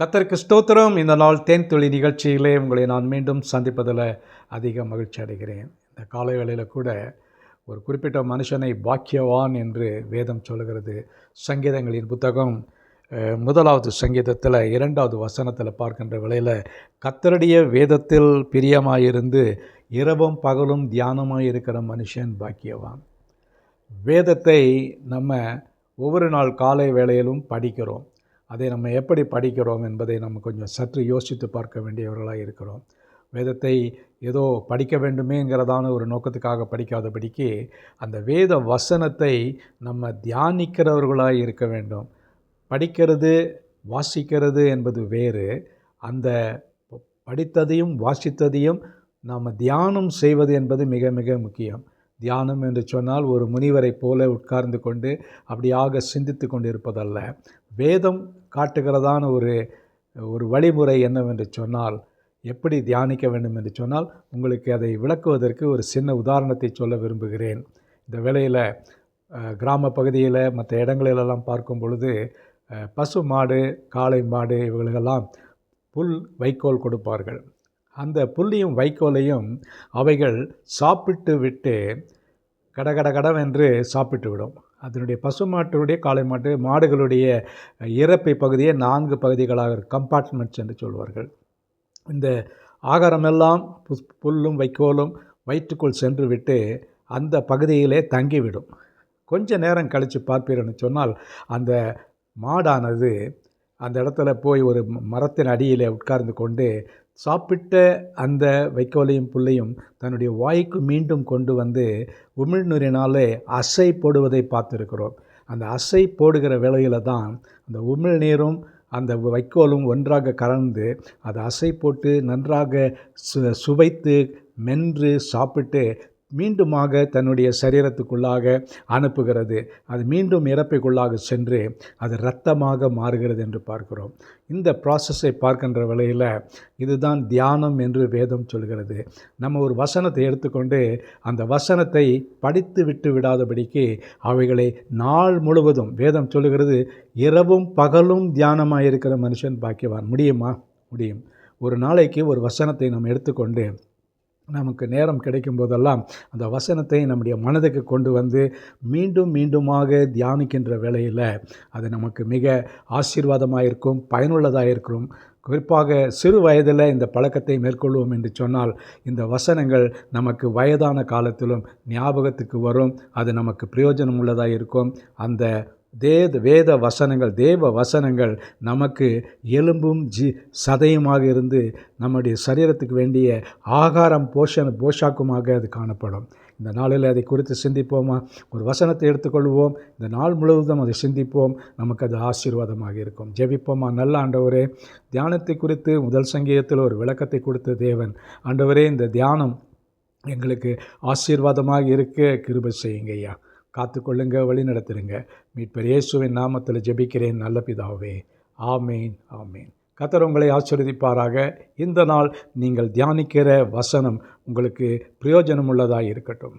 கத்தருக்கு ஸ்தோத்திரம். இந்த நாள் தேன் துளி நிகழ்ச்சியிலே உங்களை நான் மீண்டும் சந்திப்பதில் அதிக மகிழ்ச்சி அடைகிறேன். இந்த காலை வேளையில் கூட ஒரு குறிப்பிட்ட மனுஷனை பாக்கியவான் என்று வேதம் சொல்கிறது சங்கீதங்களின் புத்தகம் முதலாவது சங்கீதத்தில் இரண்டாவது வசனத்தில் பார்க்கின்ற வேளையில் கத்தருடைய வேதத்தில் பிரியமாயிருந்து இரவும் பகலும் தியானமாக இருக்கிற மனுஷன் பாக்கியவான். வேதத்தை நம்ம ஒவ்வொரு நாள் காலை வேளையிலும் படிக்கிறோம். அதை நம்ம எப்படி படிக்கிறோம் என்பதை நம்ம கொஞ்சம் சற்று யோசித்து பார்க்க வேண்டியவர்களாக இருக்கிறோம். வேதத்தை ஏதோ படிக்க வேண்டுமேங்கிறதான ஒரு நோக்கத்துக்காக படிக்காதபடிக்கு அந்த வேத வசனத்தை நம்ம தியானிக்கிறவர்களாக இருக்க வேண்டும். படிக்கிறது வாசிக்கிறது என்பது வேறு. அந்த படித்ததையும் வாசித்ததையும் நாம் தியானம் செய்வது என்பது மிக மிக முக்கியம். தியானம் என்று சொன்னால் ஒரு முனிவரைப் போல உட்கார்ந்து கொண்டு அப்படியாக சிந்தித்து கொண்டு இருப்பதல்ல வேதம் காட்டுகிறதான ஒரு ஒரு வழிமுறை என்னவென்று சொன்னால் எப்படி தியானிக்க வேண்டும் என்று சொன்னால் உங்களுக்கு அதை விளக்குவதற்கு ஒரு சின்ன உதாரணத்தை சொல்ல விரும்புகிறேன். இந்த வேளையில் கிராம பகுதியில் மற்ற இடங்களிலெல்லாம் பார்க்கும் பொழுது பசு மாடு காளை மாடு இவர்களுக்கெல்லாம் புல் வைக்கோல் கொடுப்பார்கள். அந்த புல்லையும் வைக்கோலையும் அவைகள் சாப்பிட்டு விட்டு கடகட கடவென்று சாப்பிட்டு விடும் அதனுடைய பசுமாட்டினுடைய காளை மாட்டு மாடுகளுடைய இறப்பை பகுதியை நான்கு பகுதிகளாக கம்பார்ட்மெண்ட்ஸ் என்று சொல்வார்கள். இந்த ஆகாரமெல்லாம் புஸ் புல்லும் வைக்கோலும் வயிற்றுக்குள் சென்று விட்டு அந்த பகுதியிலே தங்கிவிடும். கொஞ்ச நேரம் கழித்து பார்ப்பீர்கள்னு சொன்னால் அந்த மாடானது அந்த இடத்துல போய் ஒரு மரத்தின் அடியிலே உட்கார்ந்து கொண்டு சாப்பிட்ட அந்த வைக்கோலையும் புல்லையும் தன்னுடைய வாய்க்கு மீண்டும் கொண்டு வந்து உமிழ்நீரினாலே அசை போடுவதை பார்த்துருக்கிறோம். அந்த அசை போடுகிற வேளையில் தான் அந்த உமிழ்நீரும் அந்த வைக்கோலும் ஒன்றாக கலந்து அதை அசை போட்டு நன்றாக சு சுவைத்து மென்று சாப்பிட்டு மீண்டுமாக தன்னுடைய சரீரத்துக்குள்ளாக அனுப்புகிறது. அது மீண்டும் இறப்பைக்குள்ளாக சென்று அது இரத்தமாக மாறுகிறது என்று பார்க்கிறோம். இந்த ப்ராசஸை பார்க்கின்ற வேளையில் இதுதான் தியானம் என்று வேதம் சொல்கிறது. நம்ம ஒரு வசனத்தை எடுத்துக்கொண்டு அந்த வசனத்தை படித்து விட்டு விடாதபடிக்கு அவைகளை நாள் முழுவதும் வேதம் சொல்லுகிறது. இரவும் பகலும் தியானமாக இருக்கிற மனுஷன் பாக்கியவான். முடியுமா? முடியும். ஒரு நாளைக்கு ஒரு வசனத்தை நம்ம எடுத்துக்கொண்டு நமக்கு நேரம் கிடைக்கும் போதெல்லாம் அந்த வசனத்தை நம்முடைய மனதுக்கு கொண்டு வந்து மீண்டும் மீண்டுமாக தியானிக்கின்ற வேளையில் அது நமக்கு மிக ஆசீர்வாதமாக இருக்கும் பயனுள்ளதாக இருக்கும் குறிப்பாக சிறு வயதில் இந்த பழக்கத்தை மேற்கொள்வோம் என்று சொன்னால் இந்த வசனங்கள் நமக்கு வயதான காலத்திலும் ஞாபகத்துக்கு வரும். அது நமக்கு பிரயோஜனம் உள்ளதாக இருக்கும் அந்த தேத வேத வசனங்கள் தேவ வசனங்கள் நமக்கு எலும்பும் ஜி சதையுமாக இருந்து நம்முடைய சரீரத்துக்கு வேண்டிய ஆகாரம் போஷன் போஷாக்குமாக அது காணப்படும். இந்த நாளில் அதை குறித்து சிந்திப்போமா? ஒரு வசனத்தை எடுத்துக்கொள்வோம். இந்த நாள் முழுவதும் அதை சிந்திப்போம். நமக்கு அது ஆசீர்வாதமாக இருக்கும். ஜெபிப்போமா? நல்ல ஆண்டவரே தியானத்தை குறித்து முதல் சங்கீதத்தில் ஒரு விளக்கத்தை கொடுத்த தேவன். ஆண்டவரே இந்த தியானம் எங்களுக்கு ஆசீர்வாதமாக இருக்க கிருபை செய்யுங்க ஐயா காத்துக்கொள்ளுங்க வழி நடத்துருங்க மீட்பர் இயேசுவின் நாமத்தில் ஜெபிக்கிறேன் நல்ல பிதாவே. ஆமேன் ஆமேன். கத்தர் உங்களை ஆசீர்வதிப்பாராக. இந்த நாள் நீங்கள் தியானிக்கிற வசனம் உங்களுக்கு பிரயோஜனம் உள்ளதாக இருக்கட்டும்.